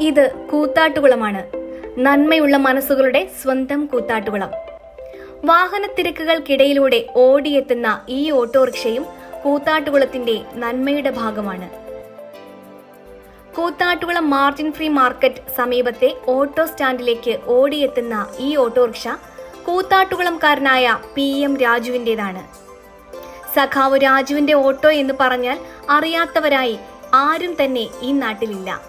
ഇത് കൂത്താട്ടുകുളമാണ്. നന്മയുള്ള മനസ്സുകളുടെ സ്വന്തം കൂത്താട്ടുകുളം. വാഹനത്തിരക്കുകൾക്കിടയിലൂടെ ഓടിയെത്തുന്ന ഈ ഓട്ടോറിക്ഷയും കൂത്താട്ടുകുളത്തിന്റെ നന്മയുടെ ഭാഗമാണ്. കൂത്താട്ടുകുളം മാർജിൻ ഫ്രീ മാർക്കറ്റ് സമീപത്തെ ഓട്ടോ സ്റ്റാൻഡിലേക്ക് ഓടിയെത്തുന്ന ഈ ഓട്ടോറിക്ഷ കൂത്താട്ടുകുളംകാരനായ പി എം രാജുവിന്റെതാണ് സഖാവ് രാജുവിന്റെ ഓട്ടോ എന്ന് പറഞ്ഞാൽ അറിയാത്തവരായി ആരും തന്നെ ഈ നാട്ടിലില്ല.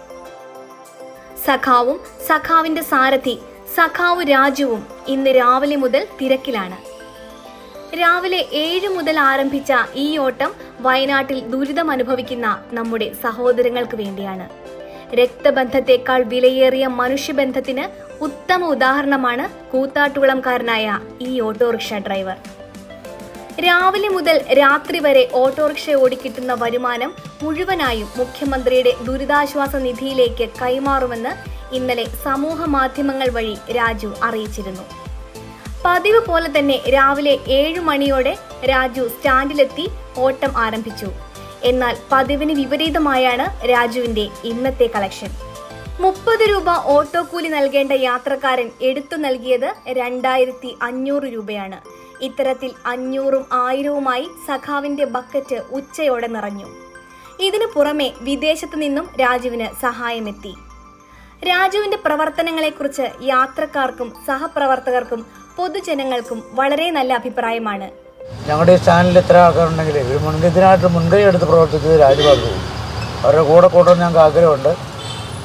സഖാവും സഖാവിന്റെ സാരഥി സഖാവ് രാജുവും ഇന്ന് രാവിലെ മുതൽ തിരക്കിലാണ്. രാവിലെ ഏഴ് മുതൽ ആരംഭിച്ച ഈ ഓട്ടം വയനാട്ടിൽ ദുരിതം അനുഭവിക്കുന്ന നമ്മുടെ സഹോദരങ്ങൾക്ക് വേണ്ടിയാണ്. രക്തബന്ധത്തെക്കാൾ വിലയേറിയ മനുഷ്യബന്ധത്തിന് ഉത്തമ ഉദാഹരണമാണ് കൂത്താട്ടുകുളംകാരനായ ഈ ഓട്ടോറിക്ഷ ഡ്രൈവർ. രാവിലെ മുതൽ രാത്രി വരെ ഓട്ടോറിക്ഷ ഓടിക്കിട്ടുന്ന വരുമാനം മുഴുവനായും മുഖ്യമന്ത്രിയുടെ ദുരിതാശ്വാസ നിധിയിലേക്ക് കൈമാറുമെന്ന് ഇന്നലെ സമൂഹ മാധ്യമങ്ങൾ വഴി രാജു അറിയിച്ചിരുന്നു. പതിവ് പോലെ തന്നെ രാവിലെ ഏഴു മണിയോടെ രാജു സ്റ്റാൻഡിലെത്തി ഓട്ടം ആരംഭിച്ചു. എന്നാൽ പതിവിന് വിപരീതമായാണ് രാജുവിന്റെ ഇന്നത്തെ കളക്ഷൻ മുപ്പത് രൂപ ഓട്ടോ കൂലി നൽകേണ്ട യാത്രക്കാരൻ എടുത്തു നൽകിയത് രണ്ടായിരത്തി അഞ്ഞൂറ് രൂപയാണ്. ഇത്തരത്തിൽ അഞ്ഞൂറും ആയിരവുമായി സഖാവിന്റെ ബക്കറ്റ് ഉച്ചയോടെ നിറഞ്ഞു. ഇതിനു പുറമെ വിദേശത്തു നിന്നും രാജുവിന് സഹായമെത്തി. രാജുവിന്റെ പ്രവർത്തനങ്ങളെക്കുറിച്ച് യാത്രക്കാർക്കും സഹപ്രവർത്തകർക്കും പൊതുജനങ്ങൾക്കും വളരെ നല്ല അഭിപ്രായമാണ്. ഞങ്ങളുടെ ചാനലിൽ ഇത്ര ആൾക്കാരുണ്ടെങ്കിൽ ഒരു മുൻകരുതിനായിട്ട് മുൻകൈ എടുത്ത് പ്രവർത്തിച്ചത് രാജുബാബു അവരുടെ കൂടെ കൂട്ടാൻ ഞങ്ങൾക്ക് ആഗ്രഹമുണ്ട്.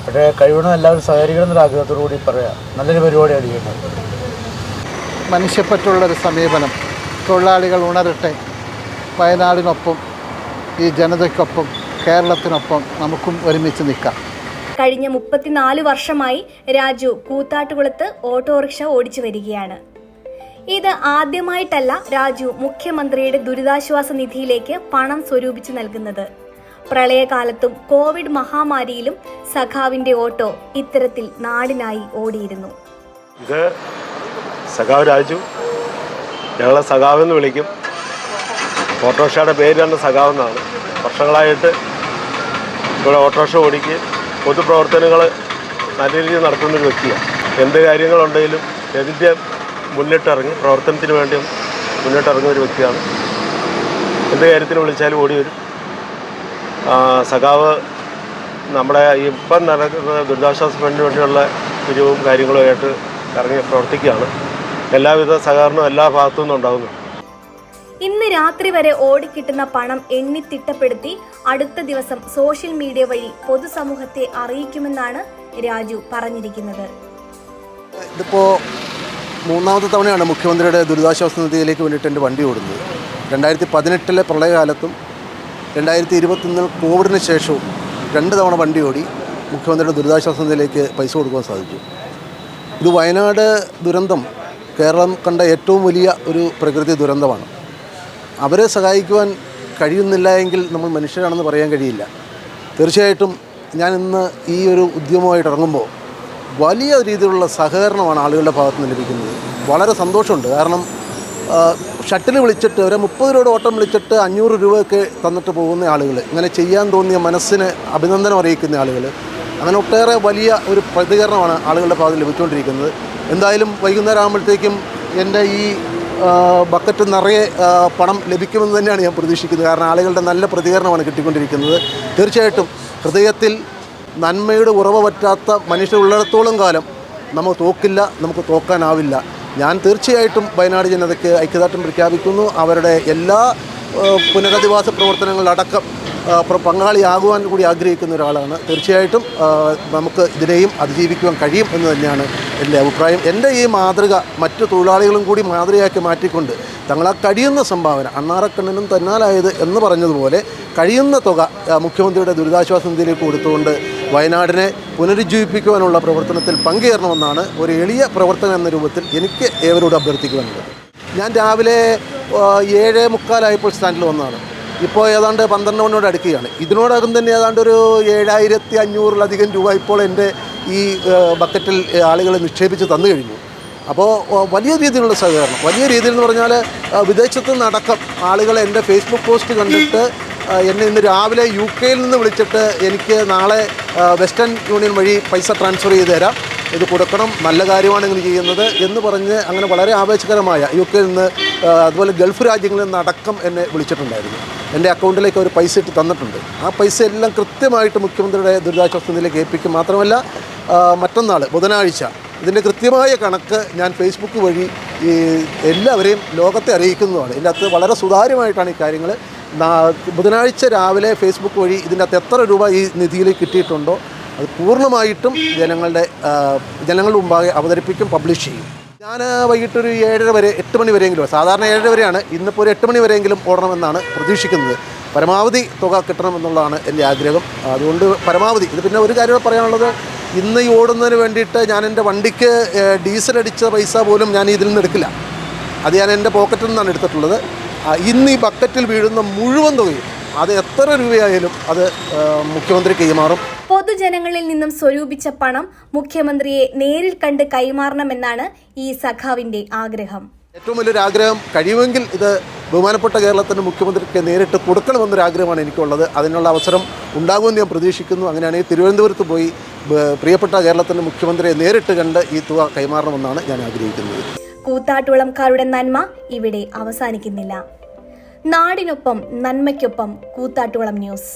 പക്ഷേ കഴിവുന്ന എല്ലാവരും സഹകരിക്കണം എന്നൊരു ആഗ്രഹത്തോടു കൂടി പറയാം. നല്ലൊരു പരിപാടിയാണ് ചെയ്യുന്നത്. മനുഷ്യപ്പറ്റുള്ളൊരു സമീപനം. തൊഴിലാളികൾ ഉണരട്ടെ. വയനാടിനൊപ്പം ഈ ജനതയ്ക്കൊപ്പം കേരളത്തിനൊപ്പം നമുക്കും ഒരുമിച്ച് നിൽക്കാം. കഴിഞ്ഞ മുപ്പത്തിനാല് വർഷമായി രാജു കൂത്താട്ടുകുളത്ത് ഓട്ടോറിക്ഷ ഓടിച്ചു വരികയാണ്. ഇത് ആദ്യമായിട്ടല്ല രാജു മുഖ്യമന്ത്രിയുടെ ദുരിതാശ്വാസ നിധിയിലേക്ക് പണം സ്വരൂപിച്ചു നൽകുന്നത്. പ്രളയകാലത്തും കോവിഡ് മഹാമാരിയിലും സഖാവിന്റെ ഓട്ടോ ഇത്തരത്തിൽ നാടിനായി ഓടിയിരുന്നു. ഇത് സഖാവ് രാജു ഞങ്ങളെ സഖാവ് എന്ന് വിളിക്കും. ഓട്ടോറിക്ഷയുടെ പേര് തന്നെ സഖാവ് എന്നാണ്. വർഷങ്ങളായിട്ട് ഇവിടെ ഓട്ടോറിക്ഷ ഓടിക്കുകയും പൊതുപ്രവർത്തനങ്ങൾ നല്ല രീതിയിൽ നടത്തുന്നൊരു വ്യക്തിയാണ്. എന്ത് കാര്യങ്ങളുണ്ടെങ്കിലും എതിന്റെ മുന്നിട്ടിറങ്ങി പ്രവർത്തനത്തിന് വേണ്ടി മുന്നിട്ടിറങ്ങുന്ന ഒരു വ്യക്തിയാണ്. എന്ത് കാര്യത്തിന് വിളിച്ചാലും ഓടി വരും. സഖാവ് നമ്മുടെ ഇപ്പം നടക്കുന്ന ദുരിതാശ്വാസ ഫണ്ടിന് വേണ്ടിയുള്ള പിരിവും കാര്യങ്ങളുമായിട്ട് ഇറങ്ങി പ്രവർത്തിക്കുകയാണ്. എല്ലാവിധ സഹകരണവും എല്ലാ ഭാഗത്തു നിന്നും ഉണ്ടാകുന്നു ഇന്ന് രാത്രി വരെ ഓടിക്കിട്ടുന്ന പണം എണ്ണി തിട്ടപ്പെടുത്തി അടുത്ത ദിവസം സോഷ്യൽ മീഡിയ വഴി പൊതുസമൂഹത്തെ അറിയിക്കുമെന്നാണ് രാജു പറഞ്ഞിരിക്കുന്നത്. ഇതിപ്പോൾ മൂന്നാമത്തെ തവണയാണ് മുഖ്യമന്ത്രിയുടെ ദുരിതാശ്വാസ നിധിയിലേക്ക് വേണ്ടിയിട്ട് എന്റെ വണ്ടി ഓടുന്നത്. രണ്ടായിരത്തി പതിനെട്ടിലെ പ്രളയകാലത്തും രണ്ടായിരത്തി ഇരുപത്തൊന്നിൽ കോവിഡിന് ശേഷവും രണ്ട് തവണ വണ്ടി ഓടി മുഖ്യമന്ത്രിയുടെ ദുരിതാശ്വാസ നിധിയിലേക്ക് പൈസ കൊടുക്കാൻ സാധിച്ചു. ഇത് വയനാട് ദുരന്തം കേരളം കണ്ട ഏറ്റവും വലിയ ഒരു പ്രകൃതി ദുരന്തമാണ്. അവരെ സഹായിക്കുവാൻ കഴിയുന്നില്ല എങ്കിൽ നമ്മൾ മനുഷ്യരാണെന്ന് പറയാൻ കഴിയില്ല. തീർച്ചയായിട്ടും ഞാൻ ഇന്ന് ഈ ഒരു ഉദ്യമമായിട്ട് ഇറങ്ങുമ്പോൾ വലിയ രീതിയിലുള്ള സഹകരണമാണ് ആളുകളുടെ ഭാഗത്ത് നിന്ന് ലഭിക്കുന്നത്. വളരെ സന്തോഷമുണ്ട്. കാരണം ഷട്ടിൽ വിളിച്ചിട്ട് ഒരു മുപ്പത് രൂപയുടെ ഓട്ടം വിളിച്ചിട്ട് അഞ്ഞൂറ് രൂപയൊക്കെ തന്നിട്ട് പോകുന്ന ആളുകൾ ഇങ്ങനെ ചെയ്യാൻ തോന്നിയ മനസ്സിന് അഭിനന്ദനം അറിയിക്കുന്ന ആളുകൾ അങ്ങനെ ഒട്ടേറെ വലിയ ഒരു പ്രതികരണമാണ് ആളുകളുടെ ഭാഗത്ത് ലഭിച്ചുകൊണ്ടിരിക്കുന്നത്. എന്തായാലും വൈകുന്നേരം ആകുമ്പോഴത്തേക്കും എന്റെ ഈ ബക്കറ്റ് നിറയെ പണം ലഭിക്കുമെന്ന് തന്നെയാണ് ഞാൻ പ്രതീക്ഷിക്കുന്നത്. കാരണം ആളുകളുടെ നല്ല പ്രതികരണമാണ് കിട്ടിക്കൊണ്ടിരിക്കുന്നത്. തീർച്ചയായിട്ടും ഹൃദയത്തിൽ നന്മയുടെ ഉറവ പറ്റാത്ത മനുഷ്യരുള്ളിടത്തോളം കാലം നമുക്ക് തോക്കില്ല നമുക്ക് തോക്കാനാവില്ല. ഞാൻ തീർച്ചയായിട്ടും വയനാട് ജനതയ്ക്ക് ഐക്യദാർഢ്യം പ്രഖ്യാപിക്കുന്നു. അവരുടെ എല്ലാ പുനരധിവാസ പ്രവർത്തനങ്ങളിലടക്കം ആ, പ്ര- പങ്കാളിയാകുവാൻ കൂടി ആഗ്രഹിക്കുന്ന ഒരാളാണ്. തീർച്ചയായിട്ടും നമുക്ക് ഇതിനെയും അതിജീവിക്കുവാൻ കഴിയും എന്ന് തന്നെയാണ് എന്റെ അഭിപ്രായം. എന്റെ ഈ മാതൃക മറ്റു തൊഴിലാളികളും കൂടി മാതൃകയാക്കി മാറ്റിക്കൊണ്ട് തങ്ങളാ കഴിയുന്ന സംഭാവന അണ്ണാറക്കണ്ണനും തന്നാലായത് എന്ന് പറഞ്ഞതുപോലെ കഴിയുന്ന തുക മുഖ്യമന്ത്രിയുടെ ദുരിതാശ്വാസ നിധിയിലേക്ക് കൊടുത്തുകൊണ്ട് വയനാടിനെ പുനരുജ്ജീവിപ്പിക്കുവാനുള്ള പ്രവർത്തനത്തിൽ പങ്കുചേരണമെന്നാണ് ഒരു എളിയ പ്രവർത്തനം എന്ന രൂപത്തിൽ എനിക്ക് ഏവരോട് അഭ്യർത്ഥിക്കുവാനുള്ളത്. ഞാൻ രാവിലെ ഏഴേ മുക്കാലായപ്പോൾ സ്റ്റാൻഡിൽ വന്നതാണ്. ഇപ്പോൾ ഏതാണ്ട് പന്ത്രണ്ട് മണിയോട് അടുക്കുകയാണ്. ഇതിനോടകം തന്നെ ഏതാണ്ട് ഒരു ഏഴായിരത്തി അഞ്ഞൂറിലധികം രൂപ ഇപ്പോൾ എന്റെ ഈ ബക്കറ്റിൽ ആളുകൾ നിക്ഷേപിച്ച് തന്നു കഴിഞ്ഞു. അപ്പോൾ വലിയ രീതിയിലുള്ള സഹകരണം. വലിയ രീതിയിൽ എന്ന് പറഞ്ഞാൽ വിദേശത്ത് നടക്കം ആളുകൾ എന്റെ ഫേസ്ബുക്ക് പോസ്റ്റ് കണ്ടിട്ട് എന്നെ ഇന്ന് രാവിലെ യു കെയിൽ നിന്ന് വിളിച്ചിട്ട് എനിക്ക് നാളെ വെസ്റ്റേൺ യൂണിയൻ വഴി പൈസ ട്രാൻസ്ഫർ ചെയ്ത് തരാം. ഇത് കൊടുക്കണം നല്ല കാര്യമാണ് ഇങ്ങനെ ചെയ്യുന്നത് എന്ന് പറഞ്ഞ് അങ്ങനെ വളരെ ആവേശകരമായ യു കെയിൽ നിന്ന് അതുപോലെ ഗൾഫ് രാജ്യങ്ങളിൽ നിന്ന് അടക്കം എന്നെ വിളിച്ചിട്ടുണ്ടായിരുന്നു. എന്റെ അക്കൗണ്ടിലേക്ക് ഒരു പൈസ ഇട്ട് തന്നിട്ടുണ്ട്. ആ പൈസ എല്ലാം കൃത്യമായിട്ട് മുഖ്യമന്ത്രിയുടെ ദുരിതാശ്വാസ നിധിയിലേക്ക് ഏൽപ്പിക്കും. മാത്രമല്ല മറ്റന്നാൾ ബുധനാഴ്ച ഇതിന്റെ കൃത്യമായ കണക്ക് ഞാൻ ഫേസ്ബുക്ക് വഴി ഈ എല്ലാവരെയും ലോകത്തെ അറിയിക്കുന്നതാണ്. ഇതിന്റെ അകത്ത് വളരെ സുതാര്യമായിട്ടാണ് ഈ കാര്യങ്ങൾ. ബുധനാഴ്ച രാവിലെ ഫേസ്ബുക്ക് വഴി ഇതിന്റെ അകത്ത് എത്ര രൂപ ഈ നിധിയിൽ കിട്ടിയിട്ടുണ്ടോ അത് പൂർണമായിട്ടും ജനങ്ങളുടെ ജനങ്ങളുടെ മുമ്പാകെ അവതരിപ്പിക്കും പബ്ലിഷ് ചെയ്യും. ഞാൻ വൈകിട്ടൊരു ഏഴര വരെ എട്ട് മണി വരെയെങ്കിലും സാധാരണ ഏഴര വരെയാണ് ഇന്നിപ്പോൾ ഒരു എട്ട് മണി വരെയെങ്കിലും ഓടണമെന്നാണ് പ്രതീക്ഷിക്കുന്നത്. പരമാവധി തുക കിട്ടണമെന്നുള്ളതാണ് എന്റെ ആഗ്രഹം. അതുകൊണ്ട് പരമാവധി ഇത് പിന്നെ ഒരു കാര്യം പറയാനുള്ളത് ഇന്ന് ഈ ഓടുന്നതിന് വേണ്ടിയിട്ട് ഞാൻ എന്റെ വണ്ടിക്ക് ഡീസൽ അടിച്ച പൈസ പോലും ഞാൻ ഇതിൽ നിന്ന് എടുക്കില്ല. അത് ഞാൻ എന്റെ പോക്കറ്റിൽ നിന്നാണ് എടുത്തിട്ടുള്ളത്. ഇന്ന് ഈ ബക്കറ്റിൽ വീഴുന്ന മുഴുവൻ തുകയും അത് എത്ര രൂപയായാലും അത് മുഖ്യമന്ത്രി കൈമാറും. പൊതുജനങ്ങളിൽ നിന്നും സ്വരൂപിച്ച പണം മുഖ്യമന്ത്രിയെ നേരിൽ കണ്ട് കൈമാറണമെന്നാണ് ഈ സഖാവിന്റെ ആഗ്രഹം. ഏറ്റവും വലിയൊരു ആഗ്രഹം കഴിയുമെങ്കിൽ ഇത് ബഹുമാനപ്പെട്ട കേരളത്തിന്റെ മുഖ്യമന്ത്രിക്ക് നേരിട്ട് കൊടുക്കണമെന്നൊരു ആഗ്രഹമാണ് എനിക്കുള്ളത്. അതിനുള്ള അവസരം ഉണ്ടാകുമെന്ന് ഞാൻ പ്രതീക്ഷിക്കുന്നു. അങ്ങനെയാണെങ്കിൽ തിരുവനന്തപുരത്ത് പോയി പ്രിയപ്പെട്ട കേരളത്തിന്റെ മുഖ്യമന്ത്രിയെ നേരിട്ട് കണ്ട് ഈ തുക കൈമാറണമെന്നാണ് ഞാൻ ആഗ്രഹിക്കുന്നത്. കൂത്താട്ടുളംകാരുടെ നന്മ ഇവിടെ അവസാനിക്കുന്നില്ല. നാടിനൊപ്പം നന്മയ്ക്കൊപ്പം കൂത്താട്ടുളം ന്യൂസ്.